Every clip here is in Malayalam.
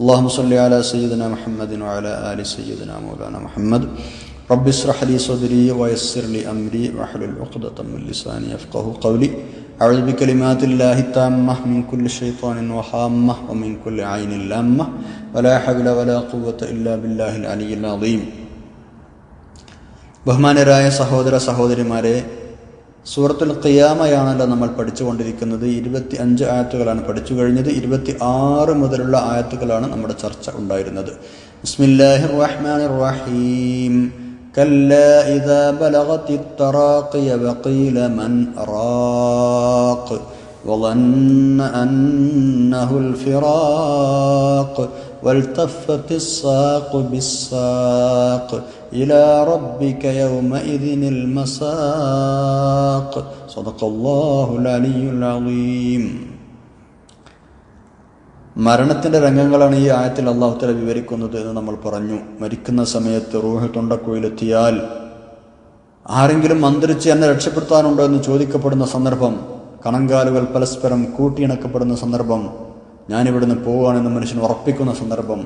اللهم صل على سيدنا محمد وعلى آل سيدنا مولانا محمد رب اشرح لي صدري ويسر لي أمري واحلل عقدة من لساني يفقه قولي أعوذ بكلمات الله التامة من كل شيطان وهامة ومن كل عين لامة ولا حول ولا قوة إلا بالله العلي العظيم ബഹുമാനരായ സഹോദര സഹോദരിമാരെ സൂറത്തുൽ ഖിയാമയാണല്ലോ നമ്മൾ പഠിച്ചുകൊണ്ടിരിക്കുന്നത് ഇരുപത്തി അഞ്ച് ആയത്തുകളാണ് പഠിച്ചു കഴിഞ്ഞത് ഇരുപത്തി ആറ് മുതലുള്ള ആയത്തുകളാണ് നമ്മുടെ ചർച്ച ഉണ്ടായിരുന്നത് ബിസ്മില്ലാഹിർ റഹ്മാനിർ റഹീം كلا إذا بلغت التراقي وقيل من راق وظن أنه الفراق والتفت الساق بالساق إلى ربك يومئذ المساق صدق الله العلي العظيم മരണത്തിന്റെ രംഗങ്ങളാണ് ഈ ആയത്തിൽ അള്ളാഹുത്തല വിവരിക്കുന്നത് എന്ന് നമ്മൾ പറഞ്ഞു മരിക്കുന്ന സമയത്ത് റൂഹ് തൊണ്ടക്കുയിലെത്തിയാൽ ആരെങ്കിലും മന്ത്രിച്ച് എന്നെ രക്ഷപ്പെടുത്താനുണ്ടോ എന്ന് ചോദിക്കപ്പെടുന്ന സന്ദർഭം കണങ്കാലുകൾ പരസ്പരം കൂട്ടിയിണക്കപ്പെടുന്ന സന്ദർഭം ഞാനിവിടുന്ന് പോവുകയാണെന്ന് മനുഷ്യൻ ഉറപ്പിക്കുന്ന സന്ദർഭം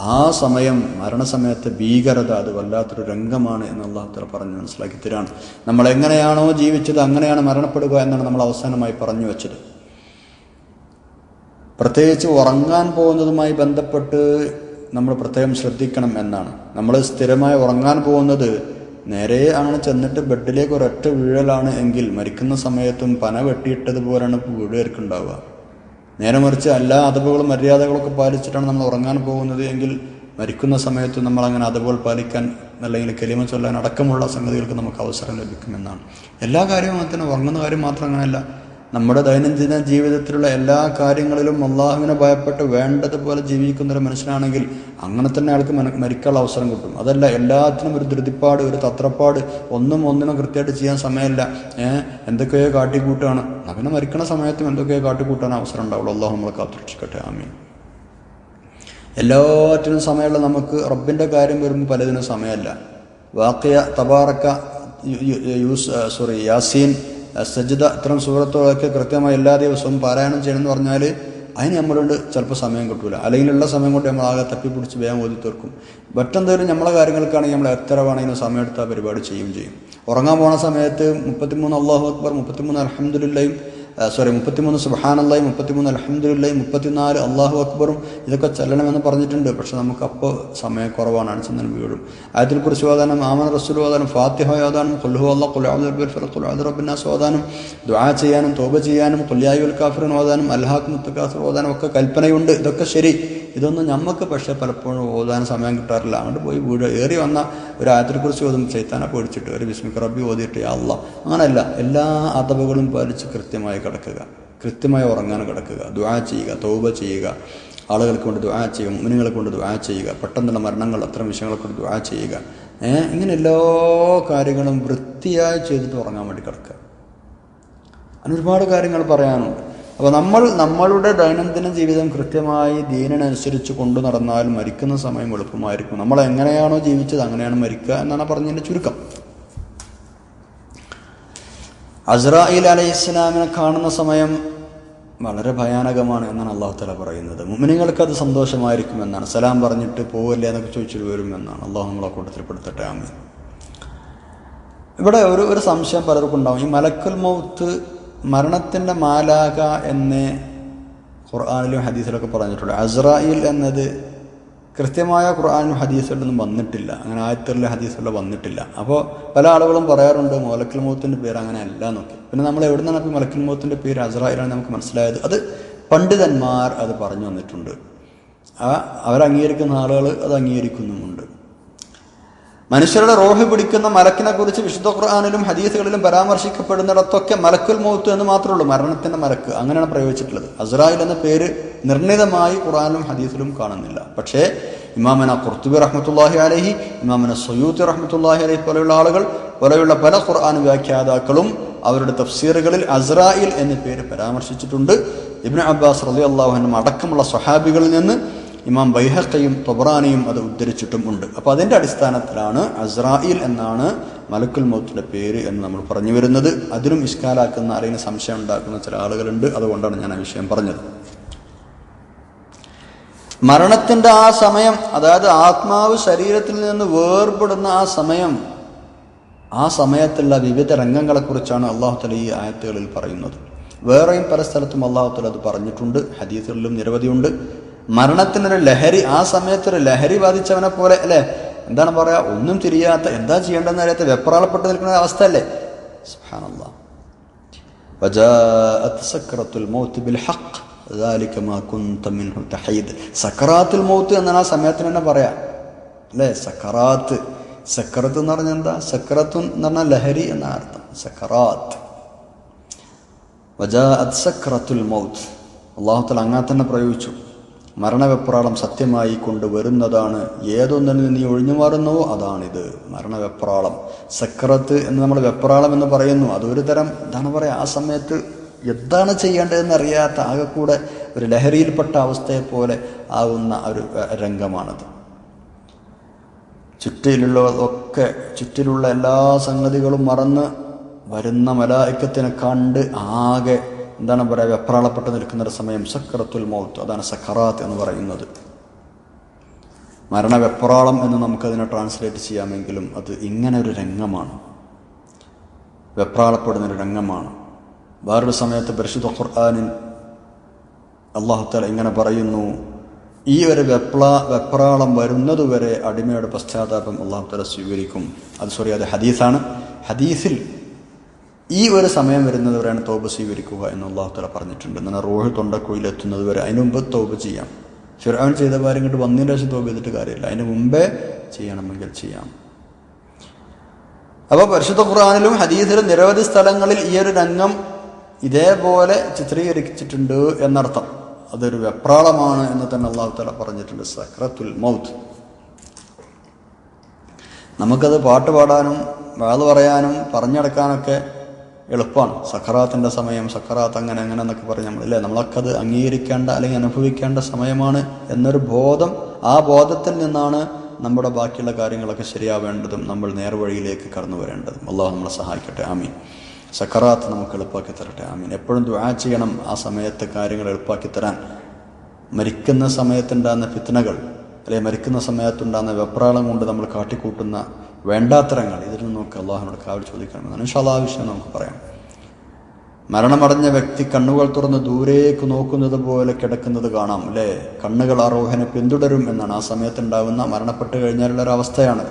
ആ സമയം മരണസമയത്തെ ഭീകരത അത് വല്ലാത്തൊരു രംഗമാണ് എന്ന് അള്ളാഹുത്തല പറഞ്ഞ് മനസ്സിലാക്കി തരാണ്. നമ്മൾ എങ്ങനെയാണോ ജീവിച്ചത് അങ്ങനെയാണ് മരണപ്പെടുക എന്നാണ് നമ്മൾ അവസാനമായി പറഞ്ഞു വെച്ചത്. പ്രത്യേകിച്ച് ഉറങ്ങാൻ പോകുന്നതുമായി ബന്ധപ്പെട്ട് നമ്മൾ പ്രത്യേകം ശ്രദ്ധിക്കണം എന്നാണ്. നമ്മൾ സ്ഥിരമായി ഉറങ്ങാൻ പോകുന്നത് നേരെ അങ്ങനെ ചെന്നിട്ട് ബെഡിലേക്ക് ഒരൊറ്റ വീഴലാണ് എങ്കിൽ മരിക്കുന്ന സമയത്തും പന വെട്ടിയിട്ടതുപോലെയാണ് വീടുകാർക്കുണ്ടാവുക നേരെ മറിച്ച് എല്ലാ അതവുകളും മര്യാദകളൊക്കെ പാലിച്ചിട്ടാണ് നമ്മൾ ഉറങ്ങാൻ പോകുന്നത് എങ്കിൽ മരിക്കുന്ന സമയത്ത് നമ്മൾ അങ്ങനെ അതവുകൾ പാലിക്കാൻ അല്ലെങ്കിൽ കെലിമ ചൊല്ലാൻ അടക്കമുള്ള സംഗതികൾക്ക് നമുക്ക് അവസരം ലഭിക്കുമെന്നാണ്. എല്ലാ കാര്യവും അങ്ങനെ ഉറങ്ങുന്ന കാര്യം മാത്രം അങ്ങനെയല്ല. നമ്മുടെ ദൈനംദിന ജീവിതത്തിലുള്ള എല്ലാ കാര്യങ്ങളിലും അള്ളാഹുവിനെ ഭയപ്പെട്ട് വേണ്ടതുപോലെ ജീവിക്കുന്ന ഒരു മനുഷ്യനാണെങ്കിൽ അങ്ങനെ തന്നെ അയാൾക്ക് മരിക്കാനുള്ള അവസരം കിട്ടും. അതല്ല എല്ലാത്തിനും ഒരു ധൃതിപ്പാട് ഒരു തത്രപ്പാട് ഒന്നും ഒന്നിനും കൃത്യമായിട്ട് ചെയ്യാൻ സമയമില്ല. എന്തൊക്കെയോ കാട്ടിക്കൂട്ടാണ്. അങ്ങനെ മരിക്കണ സമയത്തും എന്തൊക്കെയോ കാട്ടിക്കൂട്ടാൻ അവസരം ഉണ്ടാവുള്ളൂ. അള്ളാഹു നമ്മളെ കാത്തുരക്ഷിക്കട്ടെ. ആമീൻ. എല്ലാറ്റിനും സമയമുള്ള നമുക്ക് റബ്ബിന്റെ കാര്യം വരുമ്പോൾ പലതിനും സമയമല്ല. വാക്കിയ തബാറക്ക യൂസ് സോറി യാസീൻ സജിദ ഇത്തരം സൂറത്തുകളൊക്കെ കൃത്യമായി എല്ലാ ദിവസവും പാരായണം ചെയ്യണമെന്ന് പറഞ്ഞാൽ അതിന് നമ്മളോട് ചിലപ്പോൾ സമയം കിട്ടൂല. അല്ലെങ്കിൽ ഉള്ള സമയം കൊണ്ട് നമ്മൾ ആകെ തപ്പിപ്പിടിച്ച് വേഗം ഓതി തീർക്കും. മറ്റെന്തെങ്കിലും നമ്മളെ കാര്യങ്ങൾക്കാണെങ്കിൽ നമ്മൾ എത്ര വേണമെങ്കിലും സമയം എടുത്ത് ആ പരിപാടി ചെയ്യും ചെയ്യും. ഉറങ്ങാൻ പോണ സമയത്ത് മുപ്പത്തിമൂന്ന് അള്ളാഹു അക്ബർ മുപ്പത്തിമൂന്ന് അലഹമുല്ലയും സോറി മുപ്പത്തിമൂന്ന് സുബാനല്ലായി മുപ്പത്തിമൂന്ന് അലഹമുല്ലായി മുപ്പത്തിനാല് അള്ളാഹു അക്ബറും ഇതൊക്കെ ചെല്ലണമെന്ന് പറഞ്ഞിട്ടുണ്ട്. പക്ഷെ നമുക്ക് അപ്പോൾ സമയക്കുറവാണ് അടിച്ചെന്നാൽ വീഴും. ആയത്തിൽ കുറിച്ച് ഓതാനും ആമൻ റസൂൽ ഓതാനും ഫാത്തിഹ ഓതാനും കൊല്ലു അള്ളാഹ് കൊല്ലാഹുറബിന്നാസ് ഓതാനും ദുആ ചെയ്യാനും തോബ ചെയ്യാനും കൊല്ലിയായുൽ കാഫിറിൻ ഓതാനും അൽഹാഖ് മുത്തക്കാഫിർ ഓതാനും ഒക്കെ കൽപ്പനയുണ്ട്. ഇതൊക്കെ ശരി. ഇതൊന്നും നമുക്ക് പക്ഷേ പലപ്പോഴും ഓതാൻ സമയം കിട്ടാറില്ല. അങ്ങോട്ട് പോയി വീട് ഏറി വന്ന ഒരു ആയത്തിനെക്കുറിച്ച് ഓതും ചൈത്താനെ പേടിച്ചിട്ട് ഒരു ബിസ്മിക് റബ്ബി ഓതിയിട്ട് അല്ല അങ്ങനെയല്ല എല്ലാ അതവുകളും പാലിച്ച് കൃത്യമായി കിടക്കുക. കൃത്യമായി ഉറങ്ങാൻ കിടക്കുക. ദുആ ചെയ്യുക തൗബ ചെയ്യുക. ആളുകൾക്ക് കൊണ്ട് ദുആ ചെയ്യുക മുനിങ്ങളെ കൊണ്ട് ദുആ ചെയ്യുക. പെട്ടെന്നുള്ള മരണങ്ങൾ അത്തരം വിഷയങ്ങളെ കൊണ്ട് ദുആ ചെയ്യുക. ഇങ്ങനെ എല്ലാ കാര്യങ്ങളും വൃത്തിയായി ചെയ്തിട്ട് ഉറങ്ങാൻ വേണ്ടി കിടക്കുക. അങ്ങനെ ഒരുപാട് കാര്യങ്ങൾ പറയാനുണ്ട്. അപ്പോൾ നമ്മൾ നമ്മളുടെ ദൈനംദിന ജീവിതം കൃത്യമായി ദീനനുസരിച്ച് കൊണ്ടു നടന്നാൽ മരിക്കുന്ന സമയം എളുപ്പമായിരിക്കും. നമ്മൾ എങ്ങനെയാണോ ജീവിച്ചത് അങ്ങനെയാണ് മരിക്കുക എന്നാണ് പറഞ്ഞതിന്റെ ചുരുക്കം. അസ്രായിൽ അലൈഹി ഇസ്ലാമിനെ കാണുന്ന സമയം വളരെ ഭയാനകമാണ് എന്നാണ് അള്ളാഹു തല പറയുന്നത്. മുമിനികൾക്ക് അത് സന്തോഷമായിരിക്കും എന്നാണ്. സലാം പറഞ്ഞിട്ട് പോവില്ല എന്നൊക്കെ ചോദിച്ചിട്ട് വരും എന്നാണ്. അള്ളാഹു നമ്മളെ കൂട്ടത്തിൽപ്പെടുത്തട്ടെ. ആമീൻ. ഇവിടെ ഒരു ഒരു സംശയം പലർക്കും ഉണ്ടാവും. ഈ മലക്കുൽ മൗത്ത് മരണത്തിന്റെ മാലാക എന്ന് ഖുർആാനിലും ഹദീസിലൊക്കെ പറഞ്ഞിട്ടുണ്ട്. അസ്രായിൽ എന്നത് കൃത്യമായ ഖുർആാനും ഹദീസുകളിലൊന്നും വന്നിട്ടില്ല. അങ്ങനെ ആയത്തുകളിലെ ഹദീസുകളിൽ വന്നിട്ടില്ല. അപ്പോൾ പല ആളുകളും പറയാറുണ്ട് മലക്കുൽ മൗത്തിന്റെ പേര് അങ്ങനെ അല്ല എന്നൊക്കെ. പിന്നെ നമ്മൾ എവിടെ നിന്നാണ് ഇപ്പോൾ മലക്കുൽ മൗത്തിന്റെ പേര് അസ്രായിലാണ് നമുക്ക് മനസ്സിലായത്? അത് പണ്ഡിതന്മാർ അത് പറഞ്ഞു വന്നിട്ടുണ്ട്. ആ അവരംഗീകരിക്കുന്ന ആളുകൾ അത് അംഗീകരിക്കുന്നുമുണ്ട്. മനുഷ്യരുടെ റോഹ് പിടിക്കുന്ന മലക്കിനെ കുറിച്ച് വിശുദ്ധ ഖുർആാനിലും ഹദീസുകളിലും പരാമർശിക്കപ്പെടുന്നിടത്തൊക്കെ മലക്കുൽ മൗത്ത് എന്ന് മാത്രമേ ഉള്ളൂ മരണത്തിന്റെ മലക്ക്. അങ്ങനെയാണ് പ്രയോഗിച്ചിട്ടുള്ളത്. അസ്രായിൽ എന്ന പേര് നിർണിതമായി ഖുർആാനിലും ഹദീസിലും കാണുന്നില്ല. പക്ഷേ ഇമാമന കുർത്തുബി റഹ്മത്തുല്ലാഹി അലഹി ഇമാമന സൊയൂത്തി റഹ്മത്തുല്ലാഹി അലഹി പോലെയുള്ള ആളുകൾ പോലെയുള്ള പല ഖുർആൻ വ്യാഖ്യാതാക്കളും അവരുടെ തഫ്സീറുകളിൽ അസ്രായിൽ എന്ന പേര് പരാമർശിച്ചിട്ടുണ്ട്. ഇബ്നു അബ്ബാസ് റലി അള്ളാഹുനും അടക്കമുള്ള സ്വഹാബികളിൽ നിന്ന് ഇമാം ബൈഹക്കയും തൊബ്രാനിയും അത് ഉദ്ധരിച്ചിട്ടും ഉണ്ട്. അപ്പോൾ അതിന്റെ അടിസ്ഥാനത്തിലാണ് അസ്രായിൽ എന്നാണ് മലക്കുൽ മൗത്തിന്റെ പേര് എന്ന് നമ്മൾ പറഞ്ഞു വരുന്നത്. അതിനും ഇഷ്കാലാക്കുന്ന അറിയുന്ന സംശയം ഉണ്ടാക്കുന്ന ചില ആളുകളുണ്ട്. അതുകൊണ്ടാണ് ഞാൻ ആ വിഷയം പറഞ്ഞത്. മരണത്തിന്റെ ആ സമയം അതായത് ആത്മാവ് ശരീരത്തിൽ നിന്ന് വേർപെടുന്ന ആ സമയം ആ സമയത്തുള്ള വിവിധ രംഗങ്ങളെക്കുറിച്ചാണ് അള്ളാഹു തല ഈ ആയത്തുകളിൽ പറയുന്നത്. വേറെയും പല സ്ഥലത്തും അള്ളാഹുത്തല തല അത് പറഞ്ഞിട്ടുണ്ട്. ഹദീസുകളിലും നിരവധിയുണ്ട്. മരണത്തിനൊരു ലഹരി ആ സമയത്തൊരു ലഹരി ബാധിച്ചവനെ പോലെ അല്ലേ? എന്താണ് പറയുക ഒന്നും തിരിയാത്ത എന്താ ചെയ്യേണ്ടതെന്ന് അറിയാത്ത വെപ്രാളപ്പെട്ട് നിൽക്കുന്ന അവസ്ഥ അല്ലേ സുഹാനല്ല സക്കറാത്തുൽ മൗത്ത് എന്നാണ് ആ സമയത്തിന് തന്നെ പറയാം. അല്ലേ? സക്കറാത്ത് സക്കറത്ത് എന്ന് പറഞ്ഞാൽ എന്താ? സക്കറത്ത് എന്ന് പറഞ്ഞാൽ ലഹരി എന്ന അർത്ഥം. സക്കറാത്ത് വജാ അത്സക്രത്തുൽ മൗത്ത്. അള്ളാഹുത്തൽ അങ്ങനെ തന്നെ പ്രയോഗിച്ചു. മരണവെപ്രാളം സത്യമായി കൊണ്ടുവരുന്നതാണ് ഏതൊന്നിൽ നീ ഒഴിഞ്ഞു മാറുന്നുവോ അതാണിത്. മരണവെപ്രാളം. സക്രത്ത് എന്ന് നമ്മൾ വെപ്രാളം എന്ന് പറയുന്നു. അതൊരു തരം എന്താണ് പറയുക ആ സമയത്ത് എന്താണ് ചെയ്യേണ്ടതെന്ന് അറിയാത്ത ആകെ കൂടെ ഒരു ലഹരിയിൽപ്പെട്ട അവസ്ഥയെ പോലെ ആകുന്ന ഒരു രംഗമാണത്. ചുറ്റിലുള്ളതൊക്കെ ചുറ്റിലുള്ള എല്ലാ സംഗതികളും മറന്ന് വരുന്ന മലായിക്കത്തിനെ കണ്ട് ആകെ എന്താണ് പറയുക വെപ്രാളപ്പെട്ട് നിൽക്കുന്ന ഒരു സമയം സക്കറത്തുൽ മൗത്ത് അതാണ് സക്കറാത്ത് എന്ന് പറയുന്നത്. മരണ വെപ്രാളം എന്ന് നമുക്കതിനെ ട്രാൻസ്ലേറ്റ് ചെയ്യാമെങ്കിലും അത് ഇങ്ങനെ ഒരു രംഗമാണ്. വെപ്രാളപ്പെടുന്ന ഒരു രംഗമാണ്. വേറൊരു സമയത്ത് പരിശുദ്ധ ഖുർആാനിൽ അള്ളാഹുത്താൽ ഇങ്ങനെ പറയുന്നു ഈ ഒരു വെപ്ല വെപ്രാളം വരുന്നതുവരെ അടിമയുടെ പശ്ചാത്താപം അള്ളാഹുത്താല സ്വീകരിക്കും. അത് സോറി അത് ഹദീസാണ്. ഹദീസിൽ ഈ ഒരു സമയം വരുന്നതുവരെയാണ് തോപ സ്വീകരിക്കുക എന്ന് അള്ളാഹുത്തല പറഞ്ഞിട്ടുണ്ട്. എന്നാൽ റോഹ് തൊണ്ടക്കുയിലെത്തുന്നത് വരെ അതിന് മുമ്പ് തോപ ചെയ്യാം. ഫിറാൻ ചെയ്ത കാര്യം ഇങ്ങോട്ട് വന്നതിന് ശേഷം തോപ ചെയ്തിട്ട് കാര്യമില്ല. അതിന് മുമ്പേ ചെയ്യണമെങ്കിൽ ചെയ്യാം. അപ്പോൾ പരിശുദ്ധ ഖുർആാനിലും ഹദീസിലും നിരവധി സ്ഥലങ്ങളിൽ ഈ ഒരു രംഗം ഇതേപോലെ ചിത്രീകരിച്ചിട്ടുണ്ട് എന്നർത്ഥം. അതൊരു വെപ്രാളമാണ് എന്ന് തന്നെ അള്ളാഹു തല പറഞ്ഞിട്ടുണ്ട്. സക്രത്തുൽ മൗത്ത്. നമുക്കത് പാട്ട് പാടാനും വേൾ പറയാനും പറഞ്ഞെടുക്കാനൊക്കെ എളുപ്പമാണ് സക്കറാത്തിന്റെ സമയം സക്കറാത്ത് അങ്ങനെ അങ്ങനെ എന്നൊക്കെ പറഞ്ഞ് നമ്മൾ അല്ലേ നമ്മളൊക്കെ അത് അംഗീകരിക്കേണ്ട അല്ലെങ്കിൽ അനുഭവിക്കേണ്ട സമയമാണ് എന്നൊരു ബോധം ആ ബോധത്തിൽ നിന്നാണ് നമ്മുടെ ബാക്കിയുള്ള കാര്യങ്ങളൊക്കെ ശരിയാവേണ്ടതും നമ്മൾ നേർവഴിയിലേക്ക് കടന്നു വരേണ്ടതും. അള്ളാഹു നമ്മളെ സഹായിക്കട്ടെ. ആമീൻ. സക്കറാത്ത് നമുക്ക് എളുപ്പാക്കി തരട്ടെ. ആമീൻ. എപ്പോഴും ദുആ ചെയ്യണം. ആ സമയത്തെ കാര്യങ്ങൾ എളുപ്പാക്കി തരാൻ. മരിക്കുന്ന സമയത്തുണ്ടാകുന്ന ഫിത്തനകൾ അല്ലെങ്കിൽ മരിക്കുന്ന സമയത്തുണ്ടാകുന്ന വെപ്രാളം കൊണ്ട് നമ്മൾ കാട്ടിക്കൂട്ടുന്ന വേണ്ടാത്തരങ്ങൾ. ഇതിൽ നിന്ന് നമുക്ക് അള്ളാഹുനോട് കാവൽ ചോദിക്കണമെന്നാണ്. ഇൻഷാല്ലാ വിഷയം നമുക്ക് പറയാം. മരണമടഞ്ഞ വ്യക്തി കണ്ണുകൾ തുറന്ന് ദൂരേക്ക് നോക്കുന്നത് പോലെ കിടക്കുന്നത് കാണാം അല്ലേ? കണ്ണുകൾ ആരോഹനെ പിന്തുടരും എന്നാണ്. ആ സമയത്തുണ്ടാകുന്ന മരണപ്പെട്ട് കഴിഞ്ഞാലുള്ള ഒരു അവസ്ഥയാണ്.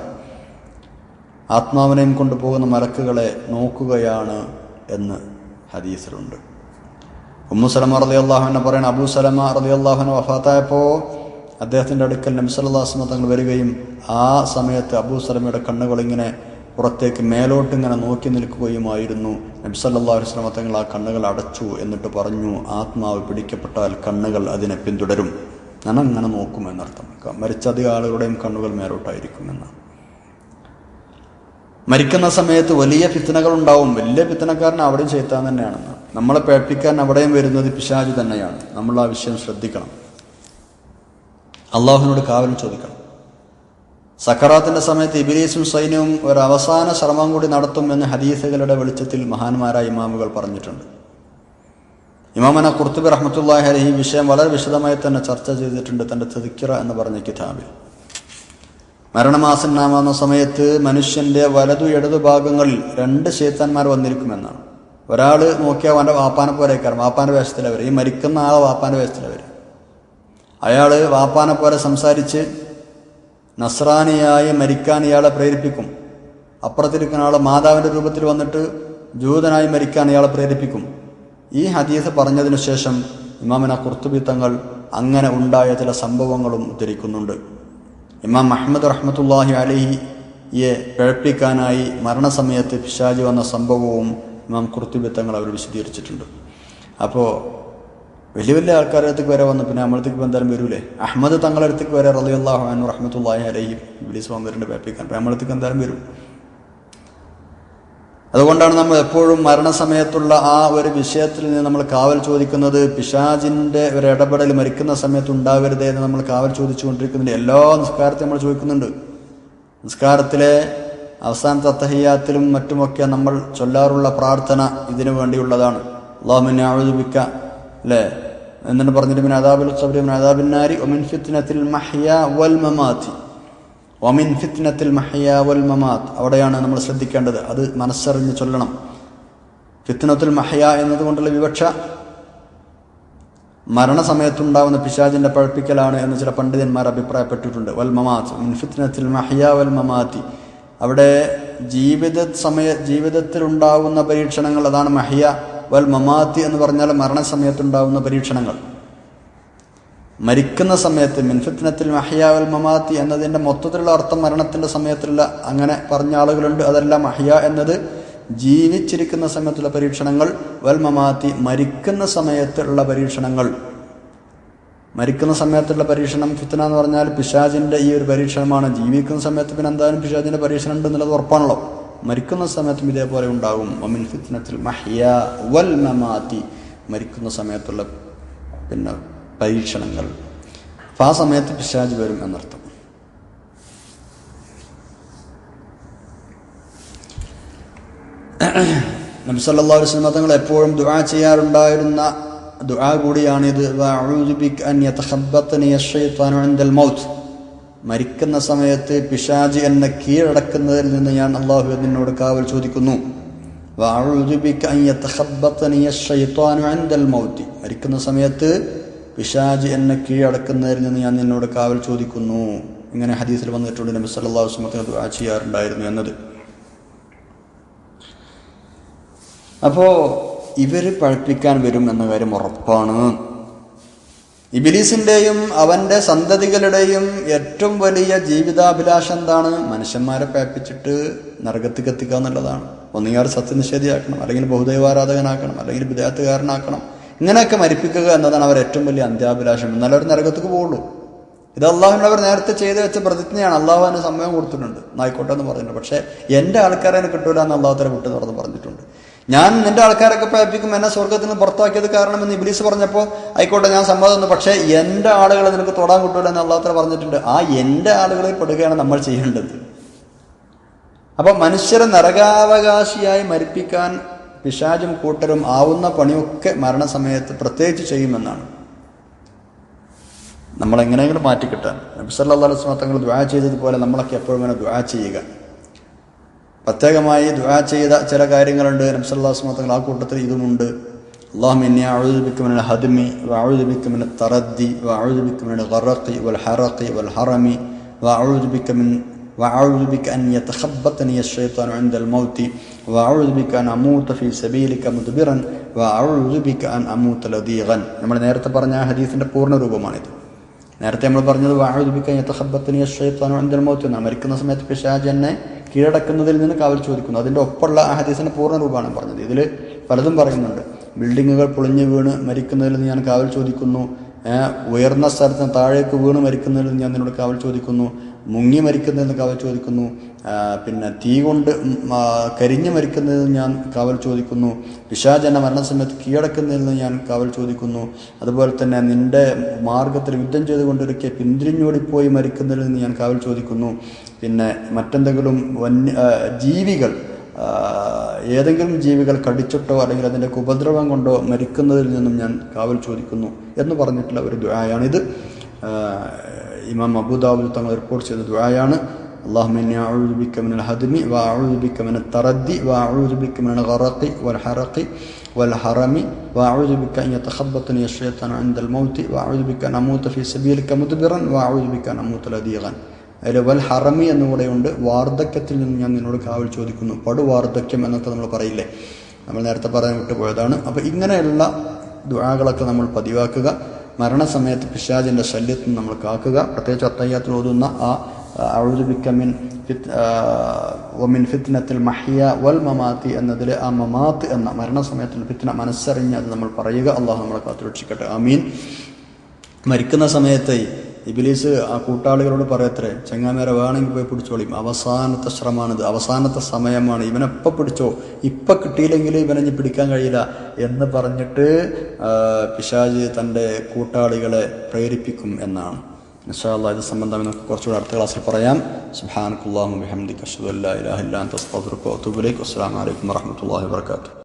ആത്മാവിനെയും കൊണ്ടുപോകുന്ന മലക്കുകളെ നോക്കുകയാണ് എന്ന് ഹദീസിലുണ്ട്. ഉമ്മു സലമ റതി അള്ളാഹുവിനെ പറയണം അബൂ സലമ റതി അള്ളാഹുവിനെ വഫാത്തായപ്പോൾ അദ്ദേഹത്തിന്റെ അടുക്കൽ നംസലാസ്മ തങ്ങൾ വരികയും ആ സമയത്ത് അബൂ സലമയുടെ കണ്ണുകൾ ഇങ്ങനെ പുറത്തേക്ക് മേലോട്ട് ഇങ്ങനെ നോക്കി നിൽക്കുകയുമായിരുന്നു. നബ്സല്ലാ വസ്ലമ തങ്ങൾ ആ കണ്ണുകൾ അടച്ചു എന്നിട്ട് പറഞ്ഞു ആത്മാവ് പിടിക്കപ്പെട്ടാൽ കണ്ണുകൾ അതിനെ പിന്തുടരും. ഞാൻ അങ്ങനെ നോക്കും എന്നർത്ഥം. മരിച്ച അധികം ആളുകളുടെയും കണ്ണുകൾ മേലോട്ടായിരിക്കുമെന്നാണ് മരിക്കുന്ന സമയത്ത് വലിയ ഫിത്തനകൾ ഉണ്ടാവും വലിയ ഫിത്തനക്കാരൻ അവിടെയും ചെയ്താൻ തന്നെയാണെന്ന്. നമ്മളെ പേപ്പിക്കാൻ അവിടെയും വരുന്നത് പിശാജ് തന്നെയാണ്. നമ്മൾ ആ വിഷയം ശ്രദ്ധിക്കണം. അള്ളാഹുവിനോട് കാവലും ചോദിക്കണം. സക്കറാത്തിന്റെ സമയത്ത് ഇബിലീസും സൈന്യവും ഒരു അവസാന ശ്രമം കൂടി നടത്തും എന്ന് ഹദീസുകളുടെ വെളിച്ചത്തിൽ മഹാന്മാരായ ഇമാമുകൾ പറഞ്ഞിട്ടുണ്ട്. ഇമാമന കുർത്തുബി റഹ്മത്തുല്ലാഹി അലഹി വിഷയം വളരെ വിശദമായി തന്നെ ചർച്ച ചെയ്തിട്ടുണ്ട് തന്റെ തെതിക്കിറ എന്ന് പറഞ്ഞ കിതാബിൽ. മരണമാസന്നാമാകുന്ന സമയത്ത് മനുഷ്യന്റെ വലതു ഇടതു ഭാഗങ്ങളിൽ രണ്ട് ശേത്തന്മാർ വന്നിരിക്കുമെന്നാണ്. ഒരാൾ നോക്കിയാൽ അവന്റെ വാപ്പാനെ പോലെ കയറും വാപ്പാന്റെ വേഷത്തിലെ വരും ഈ മരിക്കുന്ന ആളെ വാപ്പാന്റെ വേഷത്തിലെ വരും അയാൾ വാപ്പാനെ പോലെ സംസാരിച്ച് നസ്രാനിയായി മരിക്കാൻ ഇയാളെ പ്രേരിപ്പിക്കും. അപ്പുറത്തിരിക്കുന്ന ആളെ മാതാവിന്റെ രൂപത്തിൽ വന്നിട്ട് ജൂതനായി മരിക്കാൻ ഇയാളെ പ്രേരിപ്പിക്കും. ഈ ഹദീസ് പറഞ്ഞതിനു ശേഷം ഇമാമിന കുർത്തുബി തങ്ങൾ അങ്ങനെ ഉണ്ടായ ചില സംഭവങ്ങളും ഉദ്ധരിക്കുന്നുണ്ട്. ഇമാം അഹമ്മദ് റഹ്മത്തുല്ലാഹി അലഹിയെ പിഴപ്പിക്കാനായി മരണസമയത്ത് പിശാജ് വന്ന സംഭവവും ഇമാം കുർത്തുബി തങ്ങൾ അവർ വിശദീകരിച്ചിട്ടുണ്ട്. അപ്പോൾ വലിയ വലിയ ആൾക്കാരുടെ അടുത്തേക്ക് വരെ വന്നു. പിന്നെ നമ്മളത്തേക്ക് ഇപ്പം എന്തായാലും വരൂലേ? അഹമ്മദ് തങ്ങളുടെ അടുത്തേക്ക് വരെ റളിയല്ലാഹു അൻഹു റഹ്മത്തുള്ളാഹി അലൈഹി ഇബ്ലീസ് വന്നിട്ടുണ്ട് പേപ്പിക്കാൻ. അപ്പം നമ്മളത്തേക്ക് എന്തായാലും വരും. അതുകൊണ്ടാണ് നമ്മൾ എപ്പോഴും മരണസമയത്തുള്ള ആ ഒരു വിഷയത്തിൽ നിന്ന് നമ്മൾ കാവൽ ചോദിക്കുന്നത് പിശാജിന്റെ ഒരു ഇടപെടൽ മരിക്കുന്ന സമയത്ത് ഉണ്ടാവരുതേ എന്ന് നമ്മൾ കാവൽ ചോദിച്ചുകൊണ്ടിരിക്കുന്നുണ്ട് എല്ലാ നിസ്കാരത്തെ നമ്മൾ ചോദിക്കുന്നുണ്ട്. നിസ്കാരത്തിലെ അവസാനത്തെ അത്തഹിയാത്തിലും മറ്റുമൊക്കെ നമ്മൾ ചൊല്ലാറുള്ള പ്രാർത്ഥന ഇതിനു വേണ്ടിയുള്ളതാണ്. ആഴുതിപ്പിക്ക അല്ലേ എന്നിട്ട് പറഞ്ഞിട്ട് അദാബുൽ മിൻ അദാബിന്നാരി ഒമിൻ ഫിത്നത്തിൽ മഹിയ വൽ ഒമിൻ ഫിത്നത്തിൽ മഹിയ വൽ അവിടെയാണ് നമ്മൾ ശ്രദ്ധിക്കേണ്ടത്. അത് മനസ്സറിഞ്ഞ് ചൊല്ലണം. ഫിത്നത്തുൽ മഹ്യ എന്നതുകൊണ്ടുള്ള വിവക്ഷ മരണസമയത്തുണ്ടാവുന്ന പിശാജിന്റെ പഴപ്പിക്കലാണ് എന്ന് ചില പണ്ഡിതന്മാർ അഭിപ്രായപ്പെട്ടിട്ടുണ്ട്. വൽ മിൻ ഫിത്നത്തിൽ വൽ അവിടെ ജീവിത സമയ ജീവിതത്തിൽ ഉണ്ടാവുന്ന പരീക്ഷണങ്ങൾ അതാണ് മഹ്യ. വൽ മമാത്തി എന്ന് പറഞ്ഞാൽ മരണസമയത്തുണ്ടാവുന്ന പരീക്ഷണങ്ങൾ. മരിക്കുന്ന സമയത്ത് മിൻഫിത്നത്തിൽ മഹിയാവൽ വൽ മമാത്തി എന്നതിന്റെ മൊത്തത്തിലുള്ള അർത്ഥം മരണത്തിന്റെ സമയത്തുള്ള അങ്ങനെ പറഞ്ഞ ആളുകളുണ്ട്. അതല്ല മഹ്യ എന്നത് ജീവിച്ചിരിക്കുന്ന സമയത്തുള്ള പരീക്ഷണങ്ങൾ വൽ മമാത്തി മരിക്കുന്ന സമയത്തുള്ള പരീക്ഷണങ്ങൾ. മരിക്കുന്ന സമയത്തുള്ള പരീക്ഷണം ഫിത്തന എന്ന് പറഞ്ഞാൽ പിശാജിന്റെ ഈ ഒരു പരീക്ഷണമാണ്. ജീവിക്കുന്ന സമയത്ത് പിന്നെ എന്തായാലും പിശാജിന്റെ പരീക്ഷണം ഉണ്ട് എന്നുള്ളത് ഉറപ്പാണല്ലോ. മരിക്കുന്ന സമയത്തും ഇതേപോലെ ഉണ്ടാകും ഫിത്നത്തിൽ വൽ മമാത്തി. മരിക്കുന്ന സമയത്തുള്ള പിന്നെ പരീക്ഷണങ്ങൾ. അപ്പം ആ സമയത്ത് പിശാജ് വരും എന്നർത്ഥം. നബി സല്ലല്ലാഹു അലൈഹി തങ്ങൾ എപ്പോഴും ദുആ ചെയ്യാറുണ്ടായിരുന്ന ദുആ കൂടിയാണിത്. മരിക്കുന്ന സമയത്ത് പിശാജ് എന്നെ കീഴടക്കുന്നതിൽ നിന്ന് ഞാൻ അള്ളാഹു നിന്നോട് കാവൽ ചോദിക്കുന്നു. മരിക്കുന്ന സമയത്ത് പിശാജ് എന്നെ കീഴടക്കുന്നതിൽ നിന്ന് ഞാൻ നിന്നോട് കാവൽ ചോദിക്കുന്നു. ഇങ്ങനെ ഹദീസിൽ വന്നിട്ടുണ്ട് നബി അലൈഹി വസല്ലം ദുആ ചെയ്യാറുണ്ടായിരുന്നു എന്നത്. അപ്പോ ഇവർ പഴപ്പിക്കാൻ വരും എന്ന കാര്യം ഉറപ്പാണ്. ഇബിലീസിന്റെയും അവന്റെ സന്തതികളുടെയും ഏറ്റവും വലിയ ജീവിതാഭിലാഷം എന്താണ്? മനുഷ്യന്മാരെ പേപ്പിച്ചിട്ട് നരകത്തിൽ എത്തിക്കുക എന്നുള്ളതാണ്. ഒന്നുകിൽ സത്യനിഷേധിയാക്കണം അല്ലെങ്കിൽ ബഹുദൈവാരാധകനാക്കണം അല്ലെങ്കിൽ വിദേഹത്തുകാരനാക്കണം ഇങ്ങനെയൊക്കെ മരിപ്പിക്കുക എന്നതാണ് അവർ ഏറ്റവും വലിയ അന്ത്യാഭിലാഷം. എന്നാലും അവർ നരകത്തേക്ക് പോകുള്ളൂ. ഇത് അള്ളാഹുവിന് അവർ നേരത്തെ ചെയ്ത് വെച്ച പ്രതിജ്ഞയാണ്. അള്ളാഹു അതിന് സമയം കൊടുത്തിട്ടുണ്ട്. നായിക്കോട്ടെ എന്ന് പറഞ്ഞിട്ടുണ്ട്. പക്ഷേ എന്റെ ആൾക്കാരെ കിട്ടൂല എന്ന് അള്ളാഹു തല വിട്ടു തുറന്ന് പറഞ്ഞിട്ടുണ്ട്. ഞാൻ നിന്റെ ആൾക്കാരൊക്കെ പ്രാപിക്കും എന്നെ സ്വർഗത്തിൽ നിന്ന് പുറത്താക്കിയത് കാരണമെന്ന് ഇബിലീസ് പറഞ്ഞപ്പോൾ ആയിക്കോട്ടെ ഞാൻ സമ്മതം തന്നു. പക്ഷേ എന്റെ ആളുകളെ നിനക്ക് തൊടാൻ കിട്ടൂല എന്ന് അള്ളാഹു തല പറഞ്ഞിട്ടുണ്ട്. ആ എന്റെ ആളുകളെ പെടുകയാണ് നമ്മൾ ചെയ്യേണ്ടത്. അപ്പോൾ മനുഷ്യരെ നരകാവകാശിയായി മരിപ്പിക്കാൻ പിശാചും കൂട്ടരും ആവുന്ന പണിയൊക്കെ മരണസമയത്ത് പ്രത്യേകിച്ച് ചെയ്യുമെന്നാണ്. നമ്മളെങ്ങനെയെങ്കിലും മാറ്റിക്കിട്ടാൻ. നബി സല്ലല്ലാഹു അലൈഹി സ്വലം തങ്ങൾ ദുആ ചെയ്തതുപോലെ നമ്മളൊക്കെ എപ്പോഴും ഇങ്ങനെ ദ്വാ ചെയ്യുക. പ്രത്യേകമായി ദുആ ചെയ്ത ചില കാര്യങ്ങളുണ്ട് നബി സല്ലല്ലാഹു അലൈഹി വസല്ലം തങ്ങൾ ആ കൂട്ടത്തിൽ ഇതുമുണ്ട് اللهم إني أعوذ بك من الهدم وأعوذ بك من التردي وأعوذ بك من الغرق والحرق والحرم وأعوذ بك من وأعوذ بك أن يتخبطني الشيطان عند الموت وأعوذ بك أن أموت في سبيلك مدبرا وأعوذ بك أن أموت لذيغا നമ്മൾ നേരത്തെ പറഞ്ഞ ആ ഹദീസിന്റെ പൂർണ്ണ രൂപമാണിത് നേരത്തെ നമ്മൾ പറഞ്ഞത് വാഴുദിപ്പിക്കാൻ യഥഹബത്തിന് ഷെയ്ത്താനോ അന്തൽ മൗത്ത് എന്നാണ് മരിക്കുന്ന സമയത്ത് പിശാജ് എന്നെ കീഴടക്കുന്നതിൽ നിന്ന് കാവൽ ചോദിക്കുന്നു. അതിന്റെ ഒപ്പമുള്ള ആ ഹദീസിന്റെ പൂർണ രൂപമാണ് പറഞ്ഞത്. ഇതിൽ പലതും പറയുന്നുണ്ട്. ബിൽഡിങ്ങുകൾ പൊളിഞ്ഞു വീണ് മരിക്കുന്നതിൽ നിന്ന് ഞാൻ കാവൽ ചോദിക്കുന്നു. ഉയർന്ന സ്ഥലത്ത് താഴേക്ക് വീണ് മരിക്കുന്നതിൽ നിന്ന് ഞാൻ നിന്നോട് കാവൽ ചോദിക്കുന്നു. മുങ്ങി മരിക്കുന്നതിൽ നിന്ന് കാവൽ ചോദിക്കുന്നു. പിന്നെ തീ കൊണ്ട് കരിഞ്ഞു മരിക്കുന്നതിൽ ഞാൻ കാവൽ ചോദിക്കുന്നു. പിശാചന മരണസമയത്ത് കീഴടക്കുന്നതിൽ നിന്ന് ഞാൻ കാവൽ ചോദിക്കുന്നു. അതുപോലെ തന്നെ നിന്റെ മാർഗത്തിൽ യുദ്ധം ചെയ്തുകൊണ്ടിരിക്കെ പിന്തിരിഞ്ഞോടിപ്പോയി മരിക്കുന്നതിൽ നിന്ന് ഞാൻ കാവൽ ചോദിക്കുന്നു. പിന്നെ മറ്റെന്തെങ്കിലും വന്യ ജീവികൾ ഏതെങ്കിലും ജീവികൾ കടിച്ചിട്ടോ അല്ലെങ്കിൽ അതിന്റെ ഉപദ്രവം കൊണ്ടോ മരിക്കുന്നതിൽ നിന്നും ഞാൻ കാവൽ ചോദിക്കുന്നു എന്ന് പറഞ്ഞിട്ടുള്ള ഒരു ദ്വായാണ് ഇത്. ഇമാം അബുദാബുദ് തങ്ങൾ റിപ്പോർട്ട് ചെയ്ത ദുആയാണ്. اللهم إني أعوذ بك من الهدم وأعوذ بك من التردي وأعوذ بك من الغرق والحرق والحرم وأعوذ بك أن يتخبطني الشيطان عند الموت وأعوذ بك أن أموت في سبيلك مدبرا وأعوذ بك أن أموت لديغا അതിൽ വൽ ഹറമി എന്നുകൂടെയുണ്ട് വാർദ്ധക്യത്തിൽ നിന്ന് ഞാൻ നിന്നോട് കാവൽ ചോദിക്കുന്നു പടു വാർദ്ധക്യം എന്നൊക്കെ നമ്മൾ പറയില്ലേ നമ്മൾ നേരത്തെ പറയാൻ വിട്ടുപോയതാണ് അപ്പോൾ ഇങ്ങനെയുള്ള ദുആകളൊക്കെ നമ്മൾ പതിവാക്കുക മരണസമയത്ത് പിശാചിൻ്റെ ശല്യത്തിൽ നിന്ന് നമ്മൾ കാക്കുക പ്രത്യേകിച്ച് അത്തയ്യാത്തിൽ ഓതുന്ന ആ അഊദു ബിക്കമിൻ ഒമിൻ ഫിത്നത്തിൽ മഹിയ വൽ മമാത്തി എന്നതിലെ ആ മമാത്ത് എന്ന മരണസമയത്തിൽ ഫിത്ന മനസ്സറിഞ്ഞ് അത് നമ്മൾ പറയുക. അള്ളാഹു നമ്മളെ കാത്തുരക്ഷിക്കട്ടെ. ആമീൻ. മരിക്കുന്ന സമയത്ത് ഇബിലീസ് ആ കൂട്ടാളികളോട് പറയത്രേ ചെങ്ങാമേര വേണമെങ്കിൽ പോയി പിടിച്ചോളിയും അവസാനത്തെ ശ്രമമാണിത്. അവസാനത്തെ സമയമാണ്. ഇവനെപ്പം പിടിച്ചോ. ഇപ്പം കിട്ടിയില്ലെങ്കിൽ ഇവനെ പിടിക്കാൻ കഴിയില്ല. എന്ന് പറഞ്ഞിട്ട് പിശാജ് തന്റെ കൂട്ടാളികളെ പ്രേരിപ്പിക്കും എന്നാണ്. ഇൻഷാല്ലാ ഇത് സംബന്ധമായി നമുക്ക് കുറച്ചുകൂടെ അടുത്ത ക്ലാസ്സിൽ പറയാം. സുബ്ഹാനക്കുല്ലാഹു ബിഹംദിക അഷ്ഹദു അല്ലാ ഇലാഹ ഇല്ലാ അൻത അസ്തഗ്ഫിറുക വഅതൂബു ഇലൈക്. അസ്സലാമു അലൈക്കും വറഹ്മത്തുള്ളാഹി വബറകാതുഹു